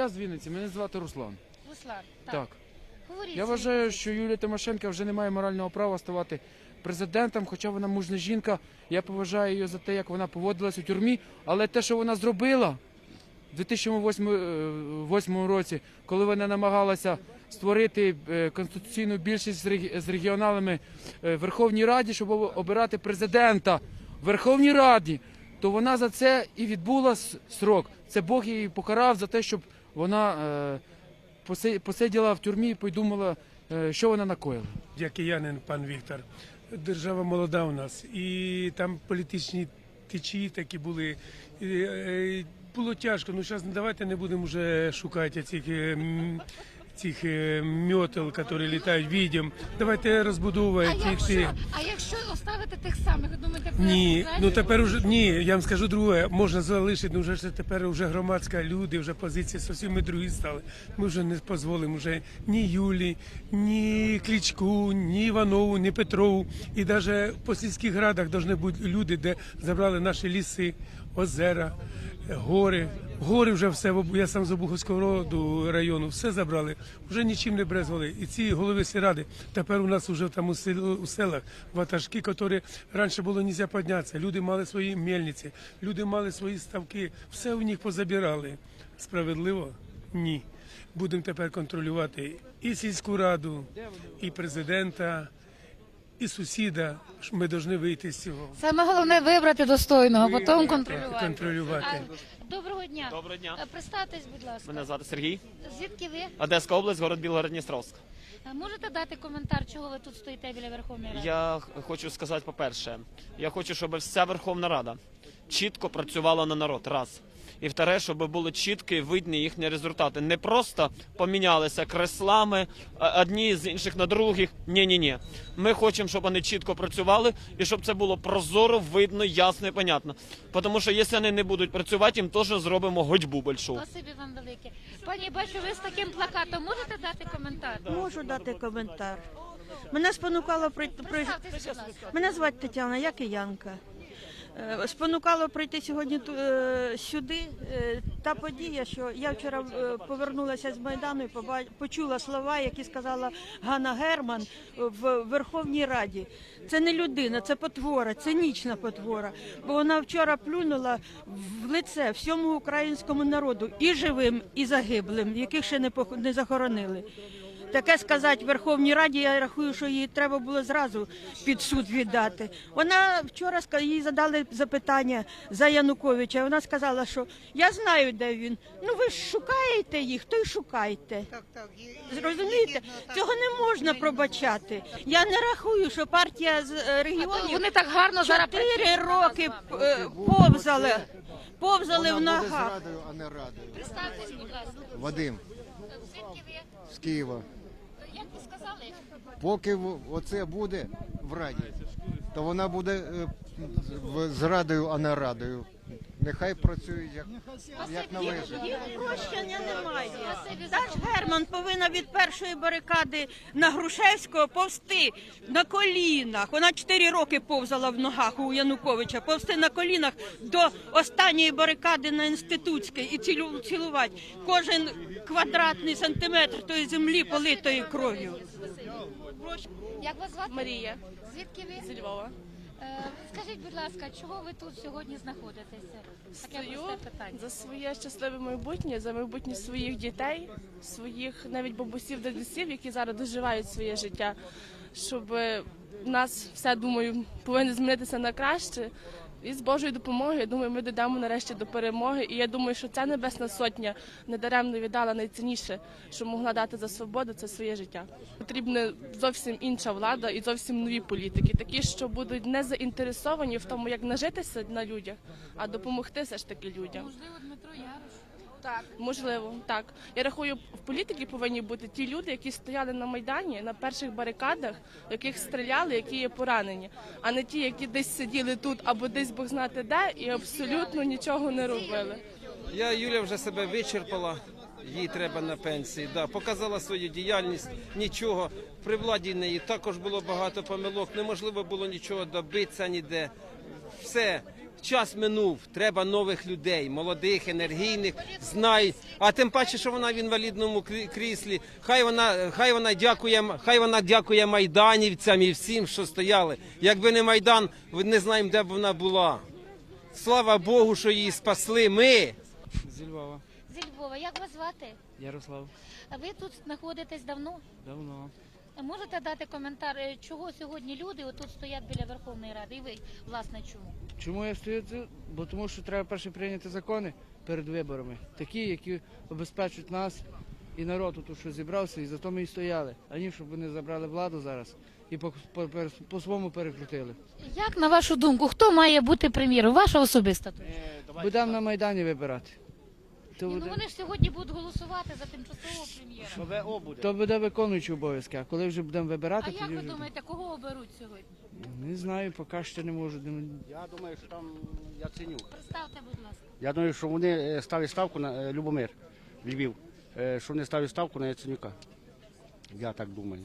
Я з Вінниці, мене звати Руслан. Руслан, так. Так. Говоріть Я вважаю, що Юлія Тимошенко вже не має морального права ставати президентом, хоча вона мужня жінка. Я поважаю її за те, як вона поводилась у тюрмі, але те, що вона зробила в 2008 році, коли вона намагалася створити е, конституційну більшість з регіоналами е, в Верховній Раді, щоб обирати президента в Верховній Раді, то вона за це і відбула срок. Це Бог її покарав за те, щоб вона е, посиділа в тюрмі і подумала, е, що вона накоїла. Я киянин, пан Віктор. Держава молода у нас, і там політичні течії такі були. Е, було тяжко. Ну зараз давайте не будемо вже шукати цих. Цих е, мьотел, які літають відьом. Давайте розбудовувати їх. ті. а якщо оставити тих самих, думаєте, Ні, ну тепер уже ні. Я вам скажу друге, можна залишити. Ну вже ж тепер вже громадська люди, вже позиції зовсім ми другі стали. Ми вже не дозволимо вже ні Юлі, ні Клічку, ні Іванову, ні Петрову. І навіть по сільських радах повинні бути люди, де забрали наші ліси, озера, гори. Гори вже все, я сам з Обуховського роду району, все забрали, вже нічим не брезгували. І ці голови сільради, тепер у нас вже там у, сел, у селах ватажки, які раніше було нельзя піднятися. Люди мали свої мельниці, люди мали свої ставки, все у них позабирали. Справедливо? Ні. Будемо тепер контролювати і сільську раду, і президента, і сусіда. Ми повинні вийти з цього. Саме головне вибрати достойного, Ви- потім контролювати. контролювати. Доброго дня. Доброго дня. Е, Представтесь, будь ласка. Мене звати Сергій. Звідки ви? Одеська область, город Білгород-Дністровськ. Е, Можете дати коментар, чого ви тут стоїте біля Верховної Ради? Я хочу сказати, по-перше, я хочу, щоб вся Верховна Рада чітко працювала на народ. Раз. І вторе, щоб були чіткі видні їхні результати. Не просто помінялися креслами одні з інших на других. Ні, ні, ні. Ми хочемо, щоб вони чітко працювали і щоб це було прозоро, видно, ясно і понятно. Тому що якщо вони не будуть працювати, їм теж зробимо годьбу большу. Спасибі вам велике. Пані, бачу, ви з таким плакатом можете дати коментар? Можу дати коментар. Мене спонукало прийти. При... Мене звати Тетяна, я киянка. Е, Спонукало прийти сьогодні е, сюди е, та подія, що я вчора е, повернулася з Майдану і почула слова, які сказала Ганна Герман в Верховній Раді. Це не людина, це потвора, цинічна потвора. Бо вона вчора плюнула в лице всьому українському народу, і живим, і загиблим, яких ще не захоронили. Таке сказати Верховній Раді, я рахую, що її треба було зразу під суд віддати. Вона вчора ска- їй задали запитання за Януковича. Вона сказала, що я знаю, де він. Ну ви ж шукаєте їх, то й шукайте. Так, так. Зрозумієте, цього не можна пробачати. Я не рахую, що партія з е, регіонів Вони так гарно зараз чотири роки е, повзали, повзали в ногах. зрадою, а не радою. Представтесь, будь ласка. Вадим Звідки ви? з Києва. Поки оце буде в раді, то вона буде е, зрадою, а не радою. Нехай працюють як, як належить. Їх прощення немає. Та ж Герман повинна від першої барикади на Грушевського повсти на колінах. Вона чотири роки повзала в ногах у Януковича, повсти на колінах до останньої барикади на інститутській і цілю, цілувати кожен квадратний сантиметр тої землі политої кров'ю. Як вас звати? Марія Звідки ви? з Львова. Е, Скажіть, будь ласка, чого ви тут сьогодні знаходитеся? Таке Стою просте питання. за своє щасливе майбутнє, за майбутнє своїх дітей, своїх навіть бабусів, дідусів, які зараз доживають своє життя, щоб в нас все думаю повинно змінитися на краще. І з Божою допомогою, я думаю, ми дійдемо нарешті до перемоги. І я думаю, що ця небесна сотня недаремно віддала найцінніше, що могла дати за свободу, це своє життя. Потрібна зовсім інша влада і зовсім нові політики, такі, що будуть не заінтересовані в тому, як нажитися на людях, а допомогти все ж таки людям. Можливо, Дмитро Ярош. Так, можливо, так. Я рахую, в політики повинні бути ті люди, які стояли на майдані на перших барикадах, яких стріляли, які є поранені, а не ті, які десь сиділи тут або десь Бог знати де, і абсолютно нічого не робили. Я Юля вже себе вичерпала. Їй треба на пенсії. Да, показала свою діяльність. Нічого при владі неї також було багато помилок. Неможливо було нічого добитися ніде. Все час минув. Треба нових людей, молодих, енергійних, знають. А тим паче, що вона в інвалідному крі- кріслі. Хай вона, хай вона дякує, хай вона дякує майданівцям і всім, що стояли. Якби не майдан, ви не знаємо, де б вона була. Слава Богу, що її спасли. Ми. Зі Львова. Зі Львова, як вас звати? Ярослав. А ви тут знаходитесь давно? Давно. Можете дати коментар, е, чого сьогодні люди отут стоять біля Верховної Ради? І ви, власне, чому? Чому я стою тут? Бо тому що треба перше прийняти закони перед виборами, такі, які обезпечують нас і народ тут, що зібрався, і за то ми і стояли. А ні, щоб вони забрали владу зараз і по, по, по, по своєму перекрутили. Як на вашу думку, хто має бути прем'єром? Ваша особиста точка? Будемо на Майдані вибирати. То Ні, ну буде, вони ж сьогодні будуть голосувати за тимчасового прем'єра. то буде виконуючий обов'язки, а коли вже будемо А вибирати, як тоді ви вже... думаєте, кого оберуть сьогодні? Не знаю, поки що не можу. не- Я думаю, що там Яценюк. Представте, будь ласка. Я думаю, що вони е, ставлять ставку на е, Любомир, Львів, е, що вони ставлять ставку на Яценюка. Я так думаю.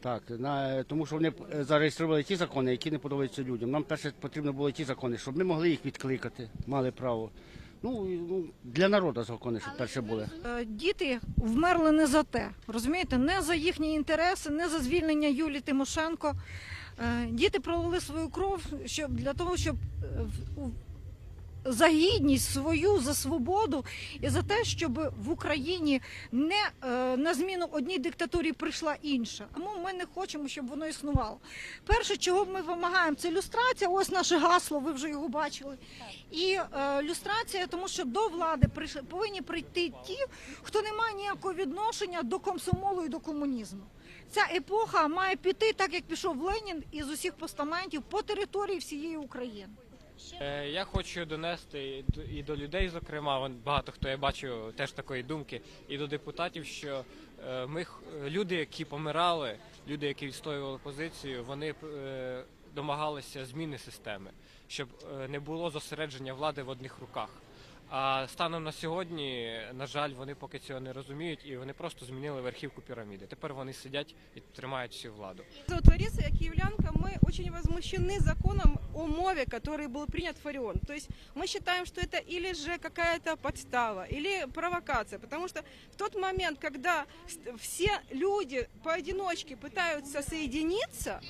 Так, на, е, тому що вони е, зареєстрували ті закони, які не подобаються людям. Нам перше потрібно було ті закони, щоб ми могли їх відкликати, мали право. Ну, і, ну для народу закони, щоб перше були. Е, Діти вмерли не за те, розумієте, не за їхні інтереси, не за звільнення Юлії Тимошенко. Е, Діти пролили свою кров щоб для того, щоб е, в- у- за гідність свою, за свободу і за те, щоб в Україні не е, на зміну одній диктатурі прийшла інша. Тому ми не хочемо, щоб воно існувало. Перше, чого ми вимагаємо, це люстрація. Ось наше гасло, ви вже його бачили. І е, люстрація, тому що до влади прийш- повинні прийти ті, хто не має ніякого відношення до комсомолу і до комунізму. Ця епоха має піти, так як пішов Ленін із усіх постаментів по території всієї України. Е, Я хочу донести і до- людей, зокрема, багато хто я бачу теж такої думки, і до депутатів, що е, ми люди, які помирали, люди, які відстоювали позицію, вони е, домагалися зміни системи, щоб не було зосередження влади в одних руках. А станом на сьогодні, на жаль, вони поки цього не розуміють, і вони просто змінили верхівку піраміди. Тепер вони сидять і тримають всю владу. Зовут Лариса, я киевлянка. Мы очень возмущены законом о МОВе, который был принят в Фарион. То есть мы считаем, что это или же какая-то подстава, или провокация. Потому что в тот момент, когда с- все люди поодиночке пытаются соединиться,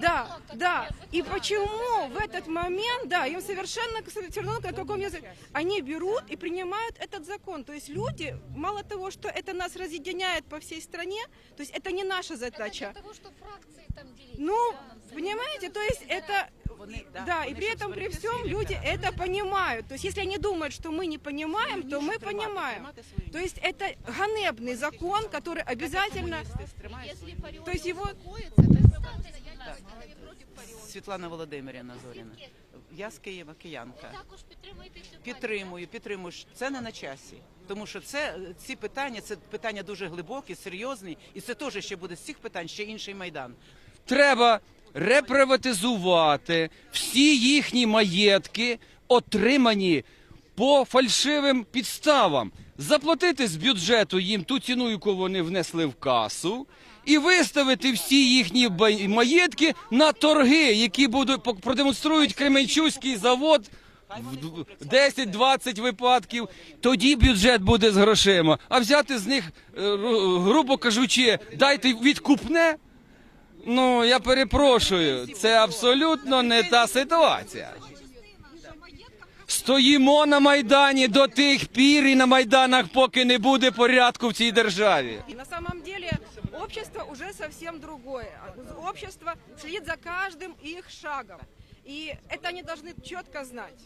да, да, и почему в этот момент, да, им совершенно все равно, на каком языке, они берут и принимают этот закон. То есть люди, мало того, что это нас разъединяет по всей стране, то есть это не наша задача. Для того, щоб фракції там ділити. Ну, понимаете, то есть это... Да, и при этом, при всем люди это понимают. То есть, если они думают, что мы не понимаем, то мы понимаем. То есть, это ганебный закон, который обязательно... То есть, его... Світлана Володимирівна Зоріна. Я з Києва, киянка. Також підтримуєте цю Підтримую, підтримую. Це не на часі. Тому що це ці питання, це питання дуже глибокі, серйозні, і це теж ще буде з цих питань ще інший майдан. треба реприватизувати всі їхні маєтки, отримані по фальшивим підставам, заплатити з бюджету їм ту ціну, яку вони внесли в касу, і виставити всі їхні маєтки на торги, які будуть продемонструють Кременчуцький завод. в 10-20 випадків, тоді бюджет буде з грошима. А взяти з них, е, грубо кажучи, дайте відкупне. Ну, я перепрошую, це абсолютно не та ситуація. Стоїмо на Майдані до тих пір і на Майданах, поки не буде порядку в цій державі На самом деле, общество уже совсем другое. Общество следит за каждым их шагом. И это они должны четко знать.